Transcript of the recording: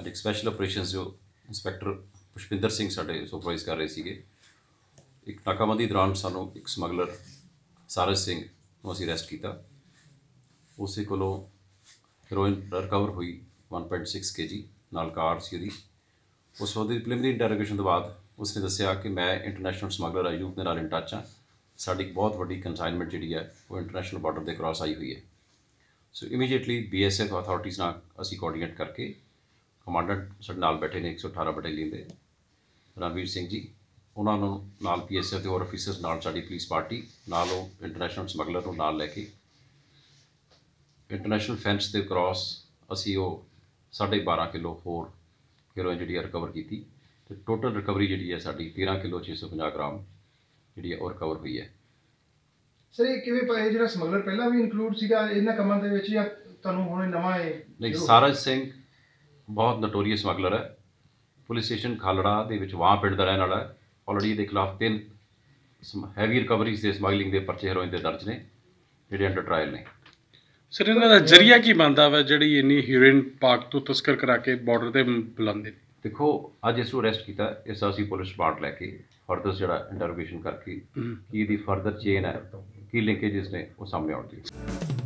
ਅੱਜ ਇੱਕ special operations ਜੋ ਇੰਸਪੈਕਟਰ ਪੁਸ਼ਪਿੰਦਰ ਸਿੰਘ ਸਾਡੇ ਸੁਪਰਵਾਈਜ਼ ਕਰ ਰਹੇ ਸੀਗੇ। ਇੱਕ ਨਾਕਾਬੰਦੀ ਦੌਰਾਨ ਸਾਨੂੰ ਇੱਕ ਸਮਗਲਰ ਸਾਰਜ ਸਿੰਘ ਨੂੰ ਅਸੀਂ ਅਰੈਸਟ ਕੀਤਾ। ਉਸੇ ਕੋਲੋਂ ਹੀਰੋਇਨ ਰਿਕਵਰ ਹੋਈ 1.6 ਕੇਜੀ ਨਾਲ ਕਾਰ ਸੀ ਉਹਦੀ। ਉਸ ਉਹਦੀ ਪ੍ਰੀਲਿਮਿਨਰੀ ਇੰਟਰੋਗੇਸ਼ਨ ਤੋਂ ਬਾਅਦ ਉਸਨੇ ਦੱਸਿਆ ਕਿ ਮੈਂ ਇੰਟਰਨੈਸ਼ਨਲ ਸਮਗਲਰ ਅਯੂਬ ਦੇ ਨਾਲ ਇਨ ਟੱਚ ਹਾਂ। ਸਾਡੀ ਇੱਕ ਬਹੁਤ ਵੱਡੀ ਕੰਸਾਈਨਮੈਂਟ ਜਿਹੜੀ ਹੈ ਉਹ ਇੰਟਰਨੈਸ਼ਨਲ ਬਾਰਡਰ ਦੇ ਕ੍ਰਾਸ ਆਈ ਹੋਈ ਹੈ। ਸੋ ਇਮੀਡੀਏਟਲੀ ਬੀਐਸਐਫ ਅਥਾਰਟੀਜ਼ ਨਾਲ ਅਸੀਂ ਕੋਆਰਡੀਨੇਟ ਕਰਕੇ ਕਮਾਂਡੈਂਟ ਸਾਡੇ ਨਾਲ ਬੈਠੇ ਨੇ 118 ਬਟਾਲੀਅਨ ਦੇ। ਰਣਵੀਰ ਸਿੰਘ ਜੀ ਉਹਨਾਂ ਨੂੰ ਨਾਲ ਪੀਐਸਐਫ ਦੇ ਹੋਰ ਅਫੀਸਰਸ ਨਾਲ ਸਾਡੀ ਪੁਲਿਸ ਪਾਰਟੀ ਨਾਲ ਉਹ ਇੰਟਰਨੈਸ਼ਨਲ ਸਮਗਲਰ ਨੂੰ ਨਾਲ ਲੈ ਕੇ। ਇੰਟਰਨੈਸ਼ਨਲ ਫੈਂਸ ਦੇ ਕ੍ਰਾਸ ਅਸੀਂ ਉਹ 12.5 ਕਿਲੋ ਹੋਰ ਹੈਰੋਇਨ ਜਿਹੜੀ ਰਿਕਵਰ ਕੀਤੀ। ਤੇ ਟੋਟਲ ਰਿਕਵਰੀ ਜਿਹੜੀ ਹੈ ਸਾਡੀ 13 ਕਿਲੋ 650 ਗ੍ਰਾਮ ਜਿਹੜੀ ਹੈ ਉਹ ਰਿਕਵਰ ਹੋਈ ਹੈ। ਸਰ ਇਹ ਕਿਵੇਂ ਪਾ ਇਹ ਜਿਹੜਾ ਸਮਗਲਰ ਪਹਿਲਾਂ ਵੀ ਇਨਕਲੂਡ ਸੀਗਾ ਇਹਨਾਂ ਕੰਮਾਂ ਦੇ ਵਿੱਚ ਜਾਂ ਤੁਹਾਨੂੰ ਹੁਣ ਨਵਾਂ ਇਹ ਨਹੀਂ ਸ਼ੁਰੂ- ਸਾਰਜ ਸਿੰਘ ਬਹੁਤ ਨਟੋਰੀਅਸ ਸਮਗਲਰ ਹੈ। ਪੁਲਿਸ ਸਟੇਸ਼ਨ ਖਾਲੜਾ ਦੇ ਵਿੱਚ ਵਾਂ ਪਿੰਡ ਦਾ ਰਹਿਣ ਵਾਲਾ ਹੈ। ਆਲਰੇਡੀ ਇਹਦੇ ਖਿਲਾਫ ਤਿੰਨ ਹੈਵੀ ਰਿਕਵਰੀਜ਼ ਦੇ ਸਮਗਲਿੰਗ ਦੇ ਪਰਚੇ ਹੈਰੋਇਨ ਦੇ ਦਰਜ ਨੇ ਜਿਹੜੇ ਅੰਡਰ ਟ੍ਰਾਇਲ ਨੇ। ਸਰ ਇਹਨਾਂ ਦਾ ਜ਼ਰੀਆ ਕੀ ਬਣਦਾ ਵਾ ਜਿਹੜੀ ਇੰਨੀ ਹੀਰੋਇਨ ਪਾਕ ਤੋਂ ਤਸਕਰ ਕਰਾ ਕੇ ਬਾਰਡਰ ਤੇ ਬੁਲਾਉਂਦੇ ਨੇ? ਦੇਖੋ ਅੱਜ ਇਸ ਨੂੰ ਅਰੈਸਟ ਕੀਤਾ ਇਸ ਦਾ ਅਸੀਂ ਪੁਲਿਸ ਰਿਮਾਂਡ ਲੈ ਕੇ ਫਰਦਰ ਜਿਹੜਾ ਇੰਟਰੋਗੇਸ਼ਨ ਕਰਕੇ। ਕੀ ਇਹਦੀ ਫਰਦਰ ਚੇਨ ਹੈ ਕੀ ਲਿੰਕੇजेस ਨੇ ਉਹ ਸਾਹਮਣੇ ਆਉਣਗੇ।